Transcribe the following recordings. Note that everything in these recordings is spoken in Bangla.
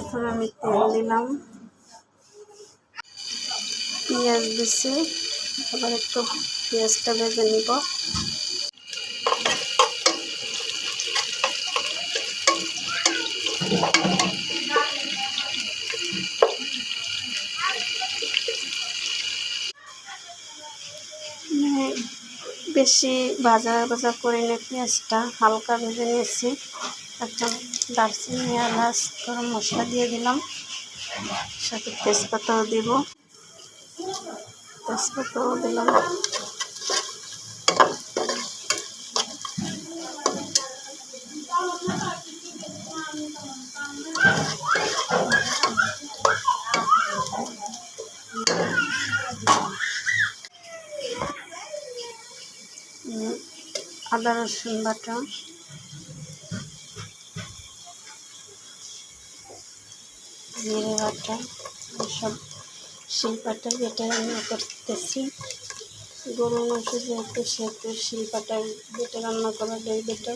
প্রথমে আমি তেল দিলাম। পেঁয়াজ দিছি। এবার একটু পেঁয়াজটা ভেজে নিব। মানে বেশি ভাজা ভাজা করে নিয়ে পেঁয়াজটা, হালকা ভেজে নিয়েছি। এখন দারচিনি এলাচ গরম মশলা দিয়ে দিলাম। সাথে তেজপাতাও দিব। তেজপাতাও দিলাম। আদা রসুন বাটা। জিরে বাটা সব শিলপাটা যেটা রান্না করতেছি। গরু মাংস যেহেতু সেহেতু শিলপাটা যেটা রান্না করা যায় যেটা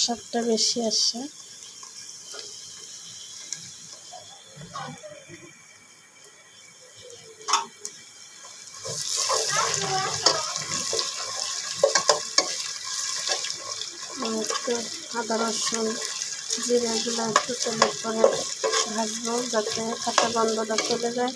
স্বাদটা বেশি আসে। আদা, রসুন জিরেগুলো একটু তেলের পরে ভাজবো যাতে কাঁচা গন্ধটা চলে যায়।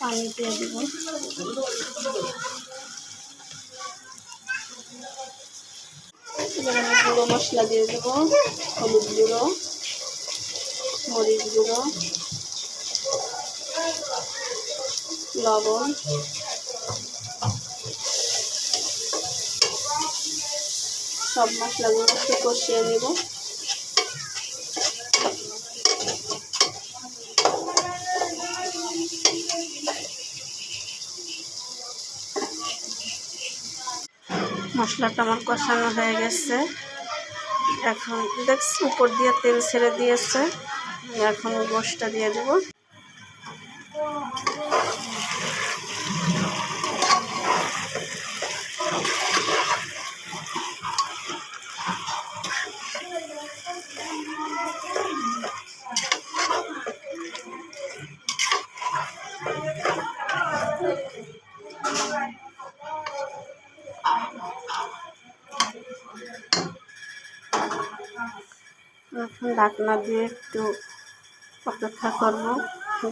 পানি দিয়ে দিব। গুঁড়ো মশলা দিয়ে দেবো, হলুদ গুঁড়ো, মরিচ গুঁড়ো। লবণ। সব মশলাগুলো একটু কষিয়ে নেব। মশলাটা আমার কষানো হয়ে গেছে। এখন দেখছি, উপর দিয়ে তেল ছেড়ে দিয়েছে। এখন গোশটা দিয়ে দেবো। এখন ঢাকনা দিয়ে একটু অপেক্ষা করব।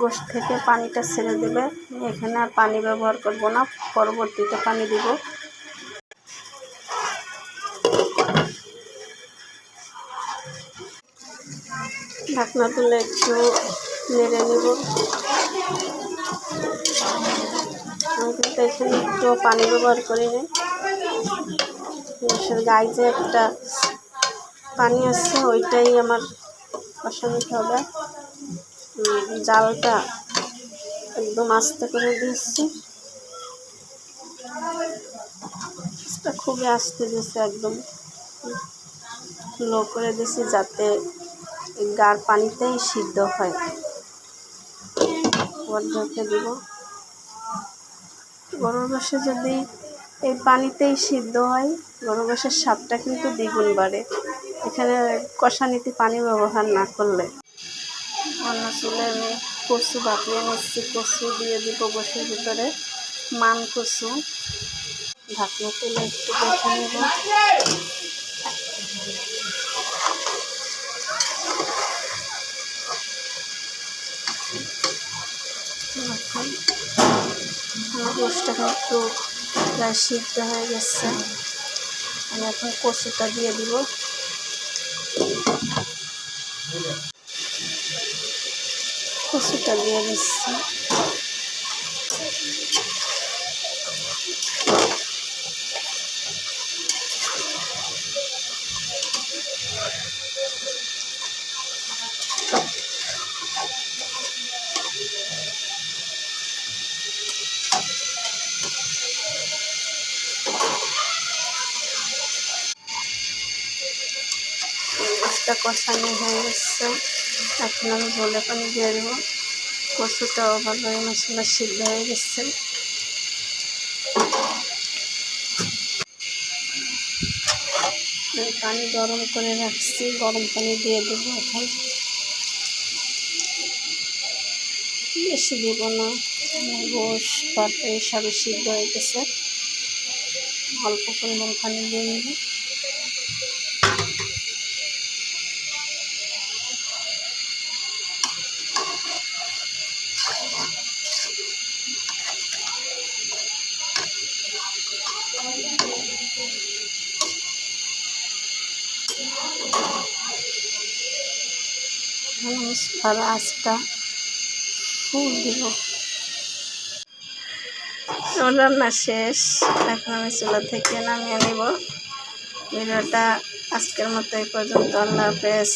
গোশ থেকে পানিটা ছেড়ে দেবে। এখানে আর পানি ব্যবহার করব না, পরবর্তীতে পানি দিব। ঢাকনা তুলে একটু নেড়ে নিব। আমি একটু পানি ব্যবহার করিনি গোশের গায়ে যে একটা পানি আছে, ওইটাই আমার কষানিতে হবে। জালটা একদম আস্তে করে দিচ্ছি খুবই আস্তে দিচ্ছে একদম লো করে দিছি যাতে গার পানিতেই সিদ্ধ হয়। আবার ঢেকে দিব। গরুর বসে যদি এই পানিতেই সিদ্ধ হয়, গরুর বসের স্বাদটা কিন্তু দ্বিগুণ বাড়ে। এখানে কষানিতে পানি ব্যবহার না করলে। অন্য চুলে আমি কচু বাপিয়ে নিচ্ছি, কচু দিয়ে দিব বসের ভিতরে মান কচু। ঢাকনা তুলে একটু দেখে নেব। গোষ্ঠটা একটু প্রায় সিদ্ধ হয়ে গেছে। আমি এখন কচুটা দিয়ে দিব। কচুটা দিয়ে দিচ্ছি। মাছটা কষানো হয়ে গেছে। এখন আমি ঝোলে পানি দিয়ে দেবো। কচুটাও ভালো মশলা সিদ্ধ হয়ে গেছে। পানি গরম করে রাখছি। গরম পানি দিয়ে দেবো এখন। বেশি দেবো না। গোস তরকারি সবই সিদ্ধ হয়ে গেছে। অল্প পরিমাণ পানি দিয়ে নেব আর আঁচটা ফুল দিব। রান্না শেষ। এখন আমি চুলা থেকে নামিয়ে নিব। ভিডিওটা আজকের মতো এই পর্যন্ত। আল্লাহ হাফেজ।